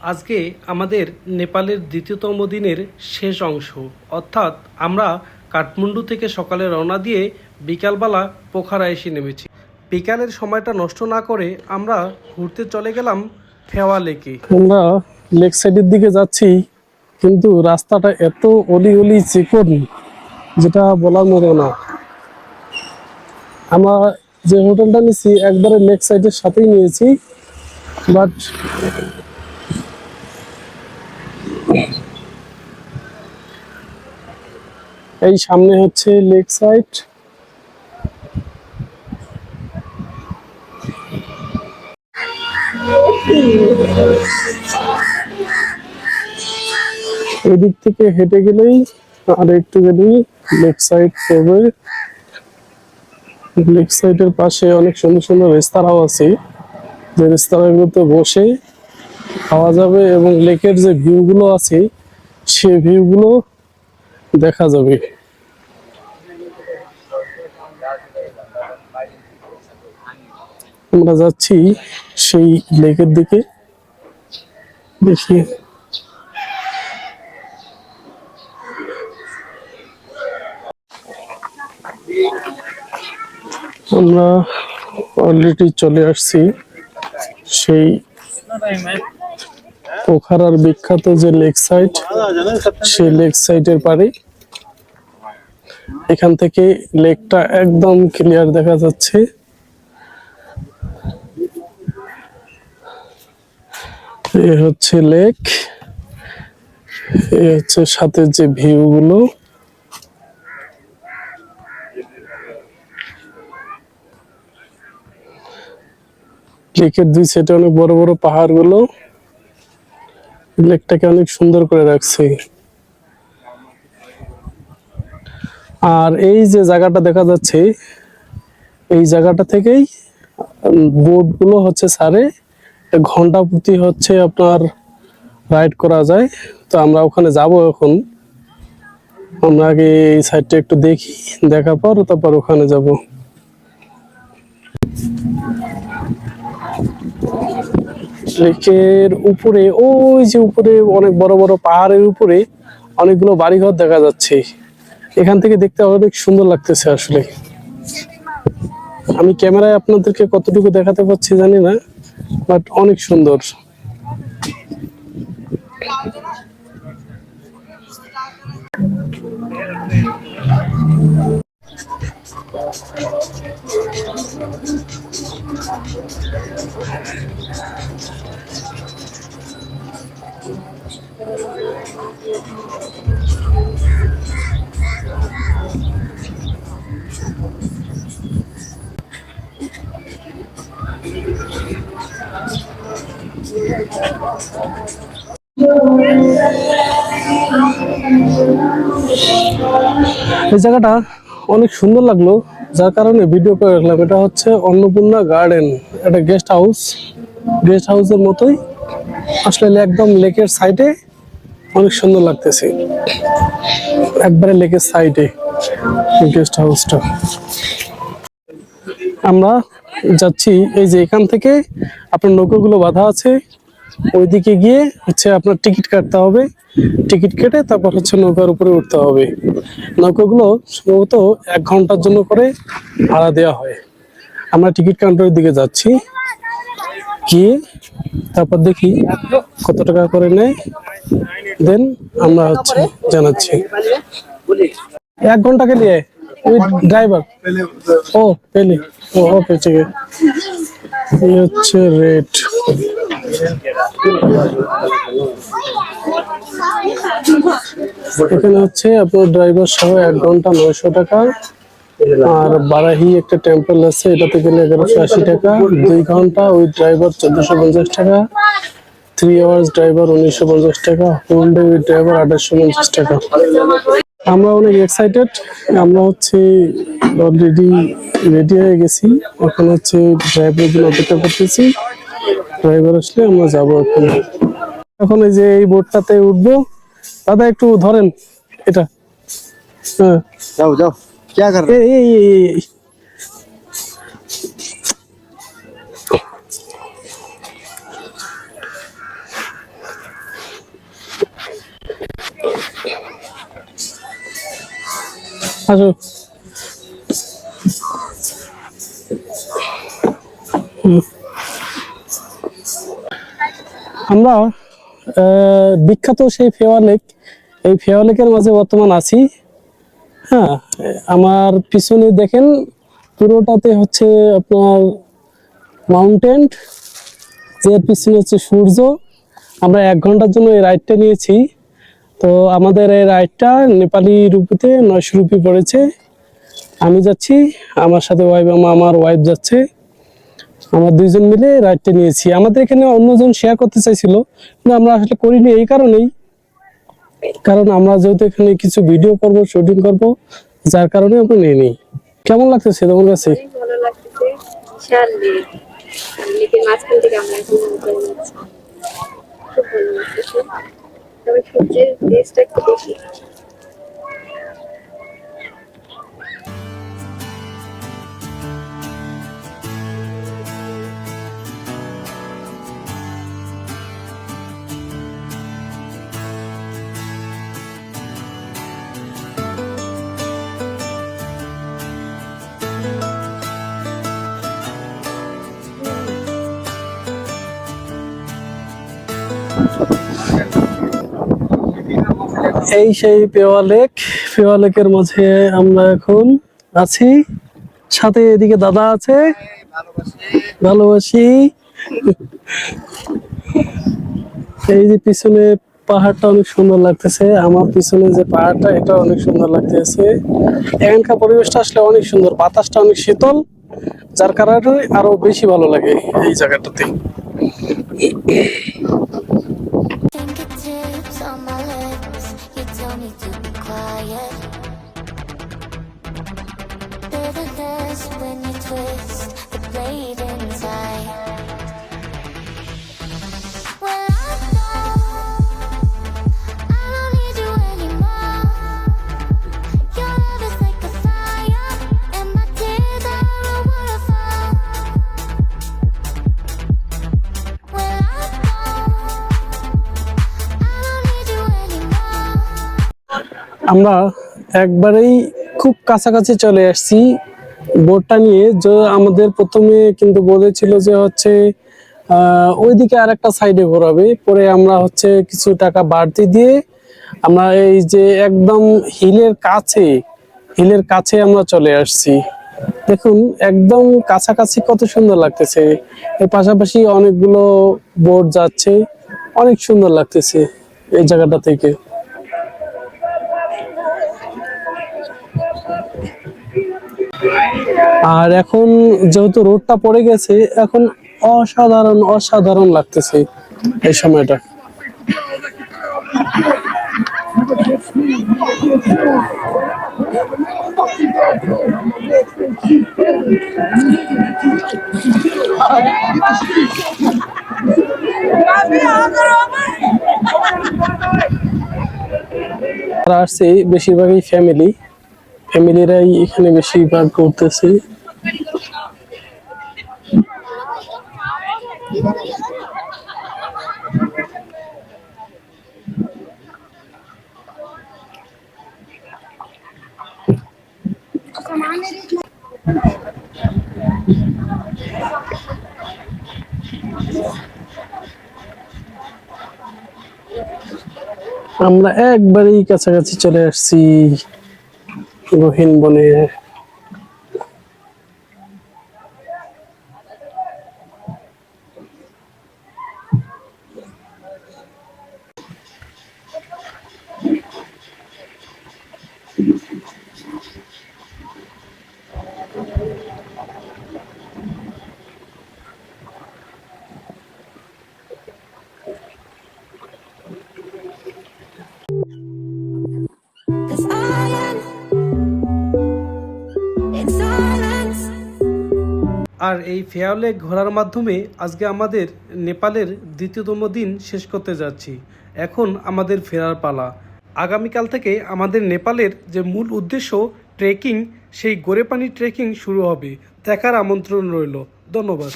আজকে আমাদের নেপালের দ্বিতীয়তম দিনের শেষ অংশ। অর্থাৎ আমরা কাঠমান্ডু থেকে সকালে রওনা দিয়ে বিকালবেলা পোখারা এসে নেমেছি। বিকালের সময়টা নষ্ট না করে আমরা ঘুরতে চলে গেলাম ফেওয়া লেকে। আমরা লেক সাইডের দিকে যাচ্ছি, কিন্তু রাস্তাটা এত অলি অলি চিকন, যেটা বলার মতো না। আমরা যে হোটেলটা নিয়েছি, একবারে লেক সাইডের সাথেই নিয়েছি বাট এই সামনে হচ্ছে লেক সাইড। এদিক থেকে হেঁটে গেলেই আর একটু গেলেই লেক সাইড পড়বে। লেক সাইডের পাশে অনেক সুন্দর সুন্দর রেস্তারাও আছে। যে রেস্তোরাঁগুলোতে বসে খাওয়া যাবে এবং লেকের যে ভিউগুলো আছে, সে ভিউগুলো দেখা যাবে। আমরা যাচ্ছি সেই লেকের দিকে। দেখি। আমরা অলরেডি চলে আসছি সেই পোখারার বিখ্যাত যে লেক সাইড সেই লেক সাইডের পারে এখান থেকে লেকটা একদম ক্লিয়ার দেখা যাচ্ছে। এ হচ্ছে লেক। এ হচ্ছে সাথে যে ভিউ গুলো লেকের দুই সাইডে অনেক বড় বড় পাহাড়গুলো লেকটাকে অনেক সুন্দর করে রাখছে। আর এই যে জায়গাটা দেখা যাচ্ছে, এই জায়গাটা থেকেই বোটগুলো হচ্ছে সারে ঘণ্টা প্রতি হচ্ছে আপনার রাইড করা যায়। তো আমরা ওখানে যাব এখন। আমরা আগে এই সাইডটা একটু দেখি, দেখার পর তারপর ওখানে যাব। লেকের উপরে, ওই যে উপরে, অনেক বড় বড় পাহাড়ের উপরে অনেকগুলো বাড়িঘর দেখা যাচ্ছে। এখান থেকে দেখতে অনেক সুন্দর লাগতেছে আসলে। আমি ক্যামেরায় আপনাদেরকে কতটুকু দেখাতে পারছি জানি না বাট অনেক সুন্দর। এই জায়গাটা অনেক সুন্দর লাগল, যার কারণে ভিডিও করে রাখলাম। এটা হচ্ছে অন্নপূর্ণা গার্ডেন এটা গেস্ট হাউস গেস্ট হাউসের মতোই। আসলে একদম লেকের সাইডে অনেক সুন্দর লাগতেছে। একবারে লেকের সাইডে গেস্ট হাউসটা আমরা যাচ্ছি, এই যে এখান থেকে আপনার নৌকাগুলো বাঁধা আছে। ওইদিকে গিয়ে হচ্ছে আপনার টিকিট কাটতে হবে। টিকিট কেটে তারপর হচ্ছে নৌকার উপরে উঠতে হবে। নৌকাগুলো সম্ভবত এক ঘণ্টার জন্য করে ভাড়া দেওয়া হয়। আমরা টিকিট কাউন্টারের দিকে যাচ্ছি। গিয়ে তারপর দেখি কত টাকা করে নেয়। দেন আমরা হচ্ছে জানাচ্ছি। এক ঘণ্টা কে নিয়ে? ড্রাইভার। ও, পেলি। ও পেয়েছে ঠিক হচ্ছে রেট এখানে হচ্ছে আপনার ড্রাইভার সহ এক ঘণ্টা নয়শো টাকা, আর বারাহি একটা টেম্পল আছে এটাতে গেলে এগারোশো আশি টাকা, দুই ঘণ্টা উইথ ড্রাইভার চোদ্দশো পঞ্চাশ টাকা থ্রি আওয়ার্স ড্রাইভার উনিশশো পঞ্চাশ টাকা ফুল ডে উইথ ড্রাইভার আঠাশশো পঞ্চাশ টাকা। আমরা অনেক এক্সাইটেড আমরা হচ্ছে অলরেডি রেডি হয়ে গেছি, এখন হচ্ছে ড্রাইভারের জন্য অপেক্ষা করতেছি। ড্রাইভার আসলে আমরা যাব ওখানে এখন এই যে এই বোটটাতে উঠবো। দাদা একটু ধরেন এটা। হ্যাঁ। যাও যাও। হুম। আমরা বিখ্যাত সেই ফেওয়া লেক। এই ফেওয়া লেকের মাঝে বর্তমান আছি। হ্যাঁ আমার পিছনে দেখেন, পুরোটাতে হচ্ছে আপনার মাউন্টেন এর পিছনে হচ্ছে সূর্য। আমরা এক ঘণ্টার জন্য এই রাইডটা নিয়েছি। তো আমাদের এই রাইডটা নেপালি রুপিতে নয়শো রুপি পড়েছে। আমি যাচ্ছি, আমার সাথে ওয়াইফ আমার ওয়াইফ যাচ্ছে। আমরা দুইজন মিলে রাইডটা নিয়েছি। আমাদের এখানে অন্যজন শেয়ার করতে চাইছিল, কিন্তু আমরা আসলে করিনি এই কারণেই। কারণ আমরা যেহেতু এখানে কিছু ভিডিও করব শুটিং করব, যার কারণে আমরা নিয়ে নিই কেমন লাগতেছে তোমার কাছে? ভালো লাগতেছে। এই সেই পেওয়া লেক। পেওয়া লেকের মাঝে আমরা এখন আছি। সাথে এদিকে দাদা আছে। ভালোবাসি। এই যে পিছনে পাহাড়টা অনেক সুন্দর লাগতেছে। আমার পিছনে যে পাহাড়টা, এটা অনেক সুন্দর লাগতেছে। এখানকার পরিবেশটা আসলে অনেক সুন্দর। বাতাসটা অনেক শীতল। যার কারণে আরও বেশি ভালো লাগে এই জায়গাটাতে। Quiet. Bitterness when you twist the blade আমরা একবারেই খুব কাছাকাছি চলে আসছি বোটটা নিয়ে। যে, আমাদের প্রথমে কিন্তু বলেছিল যে হচ্ছে ওইদিকে আর একটা সাইডে ঘোরাবে। পরে আমরা হচ্ছে কিছু টাকা বাড়তি দিয়ে আমরা এই যে একদম হিলের কাছে হিলের কাছে আমরা চলে আসছি। দেখুন, একদম কাছাকাছি কত সুন্দর লাগতেছে। এর পাশাপাশি অনেকগুলো বোট যাচ্ছে, অনেক সুন্দর লাগতেছে এই জায়গাটা থেকে। আর এখন যেহেতু রোডটা পড়ে গেছে এখন অসাধারণ অসাধারণ লাগতেছে এই সময়টা। তারা আসছে বেশিরভাগই ফ্যামিলি ফ্যামিলিরাই এখানে বেশিরভাগ করতেছে আমরা একবারেই কাছাকাছি চলে আসছি গহীন বনে। Cause আর এই ফেয়ারলেক ঘোরার মাধ্যমে আজকে আমাদের নেপালের দ্বিতীয়তম দিন শেষ করতে যাচ্ছি। এখন আমাদের ফেরার পালা। আগামীকাল থেকে আমাদের নেপালের যে মূল উদ্দেশ্য ট্রেকিং সেই গোরেপানি ট্রেকিং শুরু হবে। দেখার আমন্ত্রণ রইল। ধন্যবাদ।